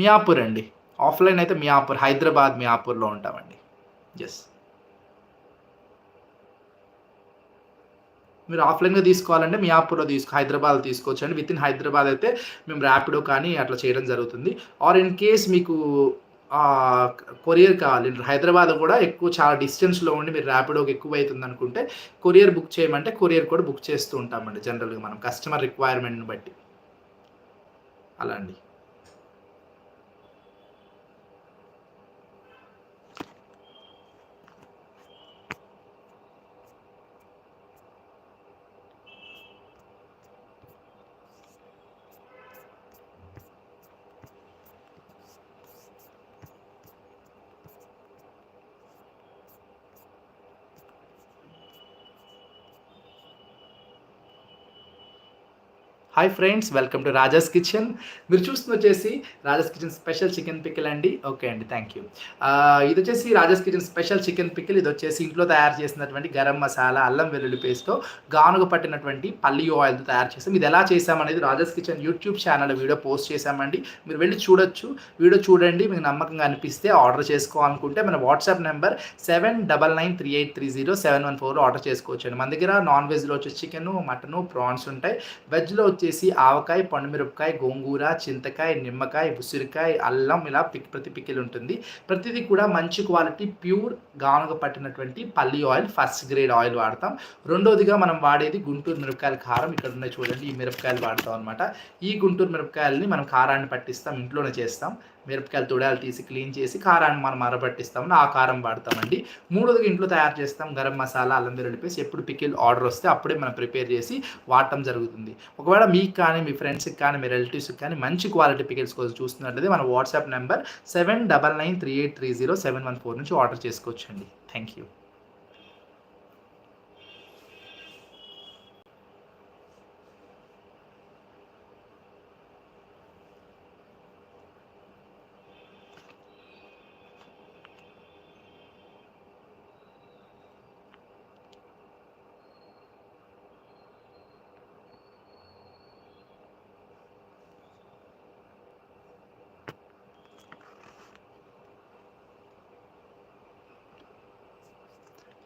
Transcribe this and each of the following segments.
మియాపూర్ అండి. ఆఫ్లైన్ అయితే మియాపూర్ హైదరాబాద్ మియాపూర్లో ఉంటామండి. ఎస్ మీరు ఆఫ్లైన్గా తీసుకోవాలంటే మియాపూర్లో తీసుకో హైదరాబాద్ తీసుకోవచ్చు అండి విత్ ఇన్ హైదరాబాద్ అయితే మేము ర్యాపిడో కానీ అట్లా చేయడం జరుగుతుంది. ఆర్ ఇన్ కేస్ మీకు కొరియర్ కావాలి హైదరాబాద్ కూడా ఎక్కువ చాలా డిస్టెన్స్లో ఉండి మీరు ర్యాపిడోకి ఎక్కువ అవుతుంది అనుకుంటే కొరియర్ బుక్ చేయమంటే కొరియర్ కూడా బుక్ చేస్తూ ఉంటామండి. జనరల్గా మనం కస్టమర్ రిక్వైర్మెంట్ని బట్టి. అలా అండి. Hi friends welcome to Raja's kitchen మీరు చూస్తుంది వచ్చేసి Raja's kitchen special chicken pickle అండి. ఓకే అండి థ్యాంక్ యూ ఇది వచ్చేసి Raja's kitchen special chicken pickle ఇది వచ్చేసి ఇంట్లో తయారు చేసినటువంటి గరం మసాలా అల్లం వెల్లుల్లి పేస్ట్తో గానుగ పట్టినటువంటి పల్లి ఆయిల్తో తయారు చేసాం ఇది ఎలా చేసామనేది Raja's kitchen YouTube channel video post చేసామండి మీరు వెళ్ళి చూడొచ్చు. వీడియో చూడండి మీకు నమ్మకంగా అనిపిస్తే ఆర్డర్ చేసుకోవాలనుకుంటే మన WhatsApp number seven double nine three eight three zero seven one ఫోర్లో ఆర్డర్ చేసుకోవచ్చు అండి మన దగ్గర నాన్ వెజ్లో వచ్చి చికెన్ మటను ప్రాన్స్ ఉంటాయి. వెజ్లో వచ్చి వచ్చేసి ఆవకాయ పండుమిరపకాయ గోంగూర చింతకాయ నిమ్మకాయ ఉసిరికాయ అల్లం ఇలా పిక్ ప్రతి పిక్కిలు ఉంటుంది. ప్రతిదీ కూడా మంచి క్వాలిటీ ప్యూర్ గానుగ పట్టినటువంటి పల్లి ఆయిల్ ఫస్ట్ గ్రేడ్ ఆయిల్ వాడతాం. రెండోదిగా మనం వాడేది గుంటూరు మిరపకాయల కారం. ఇక్కడ ఉన్నాయి చూడండి ఈ మిరపకాయలు వాడతాం అనమాట ఈ గుంటూరు మిరపకాయలని మనం కారాన్ని పట్టిస్తాం ఇంట్లోనే చేస్తాం. మిరపకాయలు తొడాలు తీసి క్లీన్ చేసి కారాన్ని మనం మరపట్టిస్తాం ఆ కారం వాడతామండి. మూడోదిగా ఇంట్లో తయారు చేస్తాం. గరం మసాలా అల్లం వెల్లుల్లి పేస్ట్. ఎప్పుడు పికిల్ ఆర్డర్ వస్తే అప్పుడే మనం ప్రిపేర్ చేసి వాడటం జరుగుతుంది. ఒకవేళ మీకు కానీ మీ ఫ్రెండ్స్కి కానీ మీ రిలేటివ్స్కి కానీ మంచి క్వాలిటీ పికిల్స్ కోసం చూస్తున్నట్లయితే మన WhatsApp number seven double nine three eight three zero seven one four నుంచి ఆర్డర్ చేసుకోవచ్చండి. Thank you.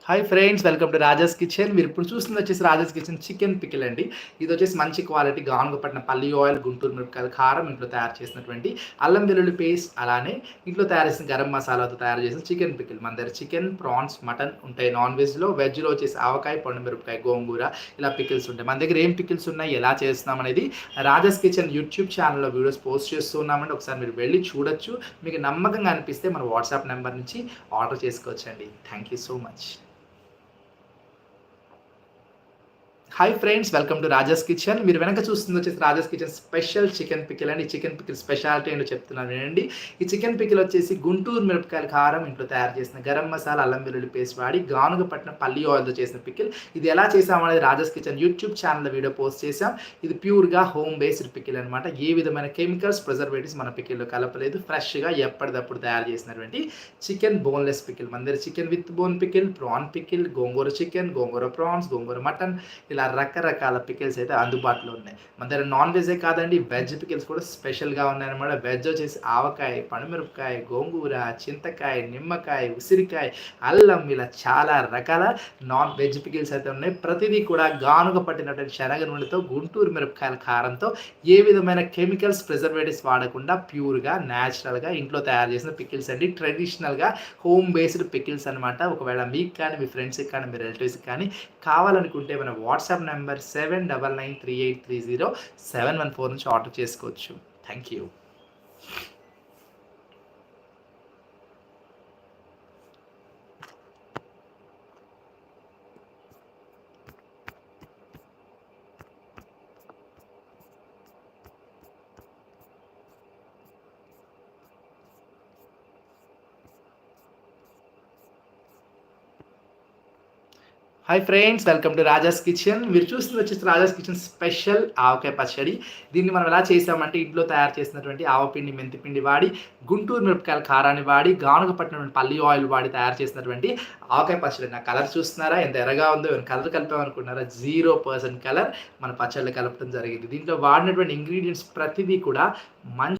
Hi friends welcome to Raja's kitchen మీరు ఇప్పుడు చూస్తుంది వచ్చేసి రాజాస్ కిచెన్ చికెన్ పికిల్ అండి. ఇది వచ్చేసి మంచి క్వాలిటీ పట్టిన పల్లి ఆయిల్ గుంటూరు మిరపకాయలు కారం ఇంట్లో తయారు చేసినటువంటి అల్లం వెల్లుల్లి పేస్ట్ అలానే ఇంట్లో తయారు చేసిన గరం మసాలాతో తయారు చేసిన చికెన్ పికిల్ మన దగ్గర చికెన్ ప్రాన్స్ మటన్ ఉంటాయి నాన్ వెజ్లో వెజ్లో వచ్చేసి ఆవకాయ పండు మిరపకాయ గోంగూర ఇలా పికిల్స్ ఉంటాయి. మన దగ్గర ఏం పికిల్స్ ఉన్నాయి ఎలా చేస్తున్నాం అనేది రాజాస్ కిచెన్ యూట్యూబ్ ఛానల్లో వీడియోస్ పోస్ట్ చేస్తున్నామండి ఒకసారి మీరు వెళ్ళి చూడొచ్చు. మీకు నమ్మకంగా అనిపిస్తే మన వాట్సాప్ నెంబర్ నుంచి ఆర్డర్ చేసుకోవచ్చండి. Thank you so much hi friends welcome to Raja's kitchen మీరు వెనక చూస్తుంది వచ్చేసి Raja's kitchen special chicken pickle అండి. చికెన్ పికిల్ స్పెషాలిటీ ఏంటో చెప్తున్నాను వినండి. ఈ చికెన్ పికిల్ వచ్చేసి గుంటూరు మిరపకాయల కారం ఇంట్లో తయారు చేసిన గరం మసాలా అల్లం వెల్లుల్లి పేస్ట్ వాడి గానుగ పట్టిన పల్లి ఆయిల్తో చేసిన పికిల్ ఇది ఎలా చేసామనేది రాజాస్ కిచెన్ యూట్యూబ్ ఛానల్లో వీడియో పోస్ట్ చేసాం ఇది ప్యూర్గా హోమ్ బేస్డ్ పికిల్ అనమాట ఏ విధమైన కెమికల్స్ ప్రిజర్వేటివ్స్ మన పికిల్లో కలపలేదు. ఫ్రెష్గా ఎప్పటిదప్పుడు తయారు చేసినటువంటి చికెన్ బోన్లెస్ పికిల్ మన దగ్గర chicken with bone pickle prawn pickle gongura chicken gongura prawns gongura mutton ఇలా రకరకాల పికిల్స్ అయితే అందుబాటులో ఉన్నాయి. మన దగ్గర నాన్ వెజే కాదండి వెజ్ పికిల్స్ కూడా స్పెషల్గా ఉన్నాయన్నమాట. వెజ్ వచ్చేసి ఆవకాయ పనిమిరపకాయ గోంగూర చింతకాయ నిమ్మకాయ ఉసిరికాయ అల్లం ఇలా చాలా రకాల నాన్ వెజ్ పికిల్స్ అయితే ఉన్నాయి. ప్రతిదీ కూడా గానుగ పట్టినటువంటి శనగ నూనెతో గుంటూరు మిరపకాయల కారంతో ఏ విధమైన కెమికల్స్ ప్రిజర్వేటివ్స్ వాడకుండా ప్యూర్గా న్యాచురల్గా ఇంట్లో తయారు చేసిన పికిల్స్ అండి. ట్రెడిషనల్గా హోమ్ బేస్డ్ పికిల్స్ అనమాట ఒకవేళ మీకు కానీ మీ ఫ్రెండ్స్కి కానీ మీ రిలేటివ్స్కి కానీ కావాలనుకుంటే మన WhatsApp number seven double nine three eight three zero seven one four నుంచి ఆర్డర్ చేసుకోవచ్చు. Thank you. Hi friends welcome to Raja's kitchen మీరు చూస్తున్న వచ్చేసి రాజాస్ కిచెన్ స్పెషల్ ఆవకాయ పచ్చడి. దీన్ని మనం ఎలా చేసామంటే ఇంట్లో తయారు చేసినటువంటి ఆవపిండి మెంతిపిండి వాడి గుంటూరు మిరపకాయల కారాన్ని వాడి గానుగ పట్టినటువంటి పల్లి ఆయిల్ వాడి తయారు చేసినటువంటి ఆవకాయ పచ్చడి. నా కలర్ చూస్తున్నారా? ఎంత ఎర్రగా ఉందో కలర్ కలిపామనుకున్నారా జీరో పర్సెంట్ కలర్ మన పచ్చళ్ళు కలపడం జరిగింది. దీంట్లో వాడినటువంటి ఇంగ్రీడియంట్స్ ప్రతిదీ కూడా మంచి